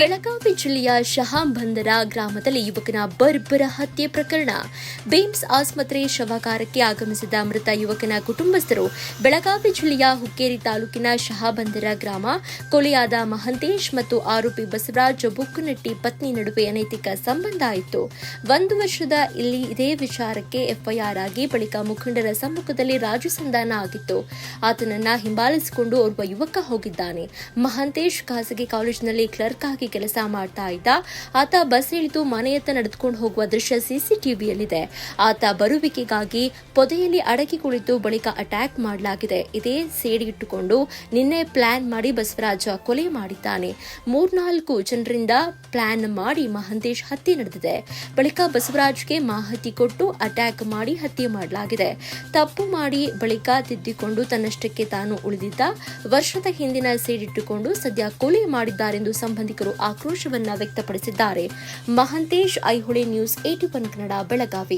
ಬೆಳಗಾವಿ ಜಿಲ್ಲೆಯ ಶಹಾಂಬಂದರ ಗ್ರಾಮದಲ್ಲಿ ಯುವಕನ ಬರ್ಬರ ಹತ್ಯೆ ಪ್ರಕರಣ. ಬೇಮ್ಸ್ ಆಸ್ಪತ್ರೆ ಶವಾಗಾರಕ್ಕೆ ಆಗಮಿಸಿದ ಮೃತ ಯುವಕನ ಕುಟುಂಬಸ್ಥರು ಬೆಳಗಾವಿ ಜಿಲ್ಲೆಯ ಹುಕ್ಕೇರಿ ತಾಲೂಕಿನ ಶಹಾಬಂದರ ಗ್ರಾಮ, ಕೊಲೆಯಾದ ಮಹಂತೇಶ್ ಮತ್ತು ಆರೋಪಿ ಬಸವರಾಜ್ ಬುಕ್ಕುನಟ್ಟಿ ಪತ್ನಿ ನಡುವೆ ಅನೈತಿಕ ಸಂಬಂಧ ಆಯಿತು. ಒಂದು ವರ್ಷದ ಇಲ್ಲಿ ಇದೇ ವಿಚಾರಕ್ಕೆ ಎಫ್ಐಆರ್ ಆಗಿ ಬಳಿಕ ಮುಖಂಡರ ಸಮ್ಮುಖದಲ್ಲಿ ರಾಜು ಆಗಿತ್ತು. ಆತನನ್ನ ಹಿಂಬಾಲಿಸಿಕೊಂಡು ಓರ್ವ ಯುವಕ ಹೋಗಿದ್ದಾನೆ. ಮಹಂತೇಶ್ ಖಾಸಗಿ ಕಾಲೇಜಿನಲ್ಲಿ ಕ್ಲರ್ಕ್ ಆಗಿ ಕೆಲಸ ಮಾಡ್ತಾ ಇದ್ದ. ಆತ ಬಸ್ ಇಳಿದು ಮನೆಯತ್ತ ನಡೆದುಕೊಂಡು ಹೋಗುವ ದೃಶ್ಯ ಸಿಸಿಟಿವಿಯಲ್ಲಿದೆ ಆತ ಬರುವಿಕೆಗಾಗಿ ಪೊದೆಯಲ್ಲಿ ಅಡಗಿ ಕುಳಿತು ಬಳಿಕ ಅಟ್ಯಾಕ್ ಮಾಡಲಾಗಿದೆ. ಇದೇ ಸೇಡಿಟ್ಟುಕೊಂಡು ನಿನ್ನೆ ಪ್ಲಾನ್ ಮಾಡಿ ಬಸವರಾಜ ಕೊಲೆ ಮಾಡಿದ್ದಾನೆ. ಮೂರ್ನಾಲ್ಕು ಜನರಿಂದ ಪ್ಲಾನ್ ಮಾಡಿ ಮಹಂತೇಶ್ ಹತ್ಯೆ ನಡೆದಿದೆ. ಬಳಿಕ ಬಸವರಾಜ್ಗೆ ಮಾಹಿತಿ ಕೊಟ್ಟು ಅಟ್ಯಾಕ್ ಮಾಡಿ ಹತ್ಯೆ ಮಾಡಲಾಗಿದೆ. ತಪ್ಪು ಮಾಡಿ ಬಳಿಕ ತಿದ್ದಿಕೊಂಡು ತನ್ನಷ್ಟಕ್ಕೆ ತಾನು ಉಳಿದಿದ್ದ. ವರ್ಷದ ಹಿಂದಿನ ಸೇಡಿಟ್ಟುಕೊಂಡು ಸದ್ಯ ಕೊಲೆ ಮಾಡಿದ್ದಾರೆಂದು ಸಂಬಂಧಿಕರು ಆಕ್ರೋಶವನ್ನ ವ್ಯಕ್ತಪಡಿಸಿದ್ದಾರೆ. ಮಹಂತೇಶ್ ಐಹೊಳೆ ನ್ಯೂಸ್ ಏಟಿ ಕನ್ನಡ ಬೆಳಗಾವಿ.